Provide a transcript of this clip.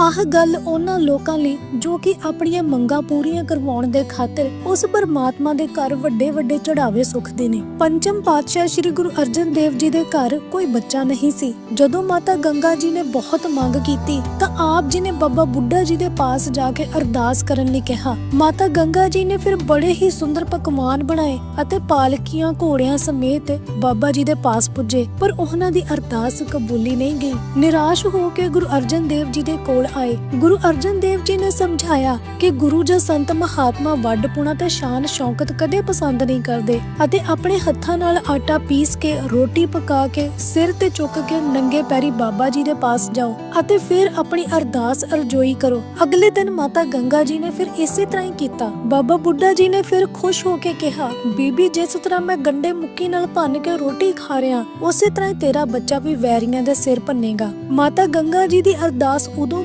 ਆਹ ਗੱਲ ਉਹਨਾਂ ਲੋਕਾਂ ਲਈ ਜੋ ਕਿ ਆਪਣੀਆਂ ਮੰਗਾਂ ਪੂਰੀਆਂ ਕਰਵਾਉਣ ਦੇ ਖਾਤਰ ਉਸ ਪਰਮਾਤਮਾ ਦੇ ਘਰ ਵੱਡੇ ਵੱਡੇ ਚੜਾਵੇ ਸੁਖਦੇ ਨੇ। ਪੰਚਮ ਪਾਤਸ਼ਾਹ ਸ੍ਰੀ ਗੁਰੂ ਅਰਜਨ ਦੇਵ ਜੀ ਦੇ ਘਰ ਕੋਈ ਬੱਚਾ ਨਹੀਂ ਸੀ। ਜਦੋਂ ਮਾਤਾ ਗੰਗਾ ਜੀ ਨੇ ਬਹੁਤ ਮੰਗ ਕੀਤੀ, ਤਾਂ ਆਪ ਜੀ ਨੇ ਬਾਬਾ ਬੁੱਢਾ ਜੀ ਦੇ ਪਾਸ ਜਾ ਕੇ ਅਰਦਾਸ ਕਰਨ ਲਈ ਕਿਹਾ। ਮਾਤਾ ਗੰਗਾ ਜੀ ਨੇ ਫਿਰ ਬੜੇ ਹੀ ਸੁੰਦਰ ਪਕਵਾਨ ਬਣਾਏ ਅਤੇ ਪਾਲਕੀਆਂ ਘੋੜਿਆਂ ਸਮੇਤ ਬਾਬਾ ਜੀ ਦੇ ਪਾਸ ਪੁੱਜੇ, ਪਰ ਉਹਨਾਂ ਦੀ ਅਰਦਾਸ ਕਬੂਲੀ ਨਹੀਂ ਗਈ। ਨਿਰਾਸ਼ ਹੋ ਕੇ ਗੁਰੂ ਅਰਜਨ ਦੇਵ ਜੀ ਦੇ ਕੋਲ ਆਏ। ਗੁਰੂ ਅਰਜਨ ਦੇਵ ਜੀ ਨੇ ਸਮਝਾਇਆ ਕਿ ਗੁਰੂ ਜਾਂ ਸੰਤ ਮਹਾਤਮਾ ਵੱਡ ਪੁਣਾ ਤੇ ਸ਼ਾਨ, ਸ਼ੌਕਤ ਕਦੇ ਪਸੰਦ ਨਹੀਂ ਕਰਦੇ ਅਤੇ ਆਪਣੇ ਹੱਥਾਂ ਨਾਲ ਆਟਾ ਪੀਸ ਕੇ, ਰੋਟੀ ਪਕਾ ਕੇ, ਸਿਰ ਤੇ ਚੁੱਕ ਕੇ ਨੰਗੇ ਪੈਰੀ ਬਾਬਾ ਜੀ ਦੇ ਪਾਸ ਜਾਓ ਅਤੇ ਫਿਰ ਆਪਣੀ ਅਰਦਾਸ ਅਰਜ਼ੋਈ ਕਰੋ। ਅਗਲੇ ਦਿਨ ਮਾਤਾ ਗੰਗਾ ਜੀ ਨੇ ਫਿਰ ਇਸੇ ਤਰ੍ਹਾਂ ਹੀ ਕੀਤਾ। ਬਾਬਾ ਬੁੱਢਾ ਜੀ ਨੇ ਫਿਰ ਖੁਸ਼ ਹੋ ਕੇ ਕਿਹਾ, ਬੀਬੀ, ਜਿਸ ਤਰ੍ਹਾਂ ਮੈਂ ਗੰਡੇ ਮੁੱਕੀ ਨਾਲ ਭੰਨ ਕੇ ਰੋਟੀ ਖਾ ਰਿਹਾ, ਉਸੇ ਤਰ੍ਹਾਂ ਤੇਰਾ ਬੱਚਾ ਵੀ ਵੈਰੀਆਂ ਦੇ ਸਿਰ ਭੰਨੇਗਾ। ਮਾਤਾ ਗੰਗਾ ਜੀ ਦੀ ਅਰਦਾਸ ਉਦੋਂ